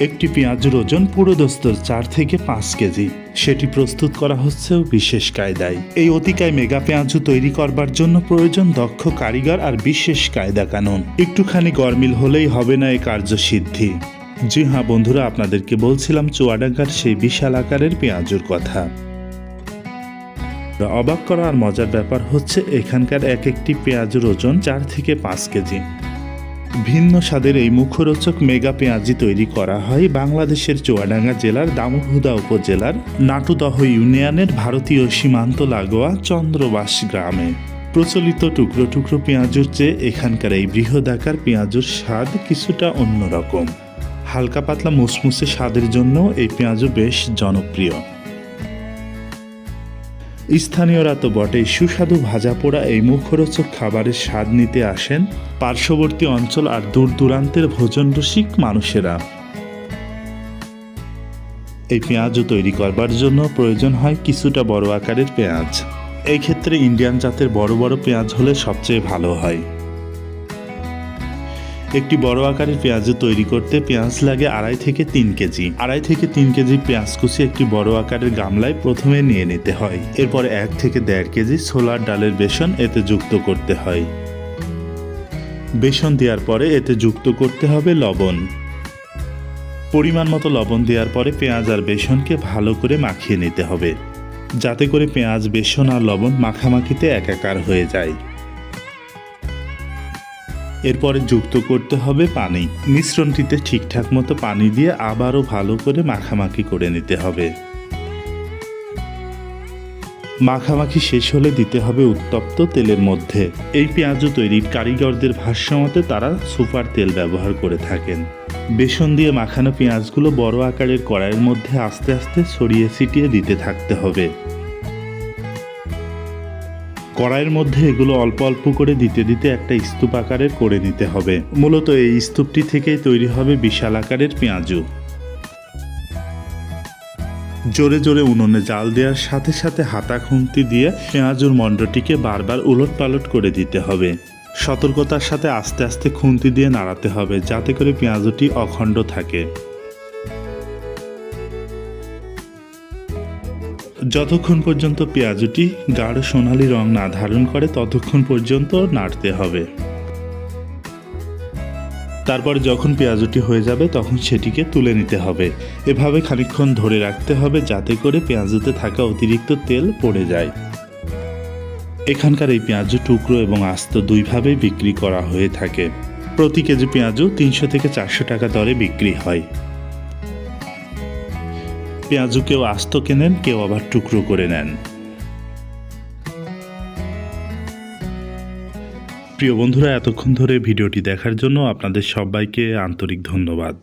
একটি পেঁয়াজের ওজন পুরো দস্তর চার থেকে পাঁচ কেজি। সেটি প্রস্তুত করা হচ্ছেও বিশেষ কায়দায়। এই অতিকায় মেগা পেঁয়াজু তৈরি করবার জন্য প্রয়োজন দক্ষ কারিগর আর বিশেষ কায়দা কানুন একটুখানি গরমিল হলেই হবে না এই কার্যসিদ্ধি। জি হ্যাঁ বন্ধুরা, আপনাদেরকে বলছিলাম চুয়াডাঙ্গার সেই বিশাল আকারের পেঁয়াজুর কথা। অবাক করা আর মজার ব্যাপার হচ্ছে, এখানকার এক একটি পেঁয়াজের ওজন চার থেকে পাঁচ কেজি। ভিন্ন স্বাদের এই মুখরোচক মেগা পেঁয়াজি তৈরি করা হয় বাংলাদেশের চুয়াডাঙ্গা জেলার দামুহুদা উপজেলার নাটুদহ ইউনিয়নের ভারতীয় সীমান্ত লাগোয়া চন্দ্রবাস গ্রামে। প্রচলিত টুকরো টুকরো পেঁয়াজুর চেয়ে এখানকার এই বৃহদাকার পেঁয়াজুর স্বাদ কিছুটা অন্যরকম। হালকা পাতলা মুসমুসে স্বাদের জন্য এই পেঁয়াজও বেশ জনপ্রিয়। স্থানীয়রা তো বটেই সুস্বাদু ভাজা পোড়া এই মুখরোচক খাবারের স্বাদ নিতে আসেন পার্শ্ববর্তী অঞ্চল আর দূর দূরান্তের ভোজন রসিক মানুষেরা। এই পেঁয়াজও তৈরি করবার জন্য প্রয়োজন হয় কিছুটা বড় আকারের পেঁয়াজ। এই ক্ষেত্রে ইন্ডিয়ান জাতের বড় বড় পেঁয়াজ হলে সবচেয়ে ভালো হয়। একটি বড় আকারের পেঁয়াজ তৈরি করতে পেঁয়াজ লাগে আড়াই থেকে তিন কেজি। আড়াই থেকে তিন কেজি পেঁয়াজ কুচি একটি বড় আকারের গামলায় প্রথমে নিয়ে নিতে হয়। এরপর এক থেকে দেড় কেজি ছোলার ডালের বেসন এতে যুক্ত করতে হয়। বেসন দেওয়ার পরে এতে যুক্ত করতে হবে লবণ। পরিমাণ মতো লবণ দেওয়ার পরে পেঁয়াজ আর বেসনকে ভালো করে মাখিয়ে নিতে হবে। যাতে করে পেঁয়াজ, বেসন আর লবণ মাখামাখিতে একাকার হয়ে যায়। এরপরে যুক্ত করতে হবে পানি। মিশ্রণটিতে ঠিকঠাক মতো পানি দিয়ে আবারও ভালো করে মাখামাখি করে নিতে হবে। মাখামাখি শেষ হলে দিতে হবে উত্তপ্ত তেলের মধ্যে। এই পেঁয়াজও তৈরির কারিগরদের ভাষ্যমতে তারা সুপার তেল ব্যবহার করে থাকেন। বেসন দিয়ে মাখানো পেঁয়াজগুলো বড় আকারের কড়াইয়ের মধ্যে আস্তে আস্তে ছড়িয়ে ছিটিয়ে দিতে থাকতে হবে। কড়াইয়ের মধ্যে এগুলো অল্প অল্প করে দিতে দিতে একটা স্তূপ আকারের করে নিতে হবে। মূলত এই স্তূপটি থেকেই তৈরি হবে বিশাল আকারের পেঁয়াজু। জোরে জোরে উনুনে জাল দেওয়ার সাথে সাথে হাতা খুন্তি দিয়ে পেঁয়াজুর মণ্ডটিকে বারবার উলট পালট করে দিতে হবে। সতর্কতার সাথে আস্তে আস্তে খুন্তি দিয়ে নাড়াতে হবে যাতে করে পেঁয়াজুটি অখণ্ড থাকে। যতক্ষণ পর্যন্ত পেঁয়াজটি গাঢ় সোনালি রং না ধারণ করে, ততক্ষণ পর্যন্ত নাড়তে হবে। তারপর যখন পেঁয়াজটি হয়ে যাবে, তখন সেটিকে তুলে নিতে হবে। এভাবে খানিকক্ষণ ধরে রাখতে হবে যাতে করে পেঁয়াজুতে থাকা অতিরিক্ত তেল পড়ে যায়। এখানকার এই পেঁয়াজু টুকরো এবং আস্ত দুইভাবেই বিক্রি করা হয়ে থাকে। প্রতি কেজি পেঁয়াজু তিনশো থেকে চারশো টাকা দরে বিক্রি হয়। পেঁয়াজু কেউ আস্ত কেনেন, কেউ আবার টুকরো করে নেন। প্রিয় বন্ধুরা, এতক্ষণ ধরে ভিডিওটি দেখার জন্য আপনাদের সবাইকে আন্তরিক ধন্যবাদ।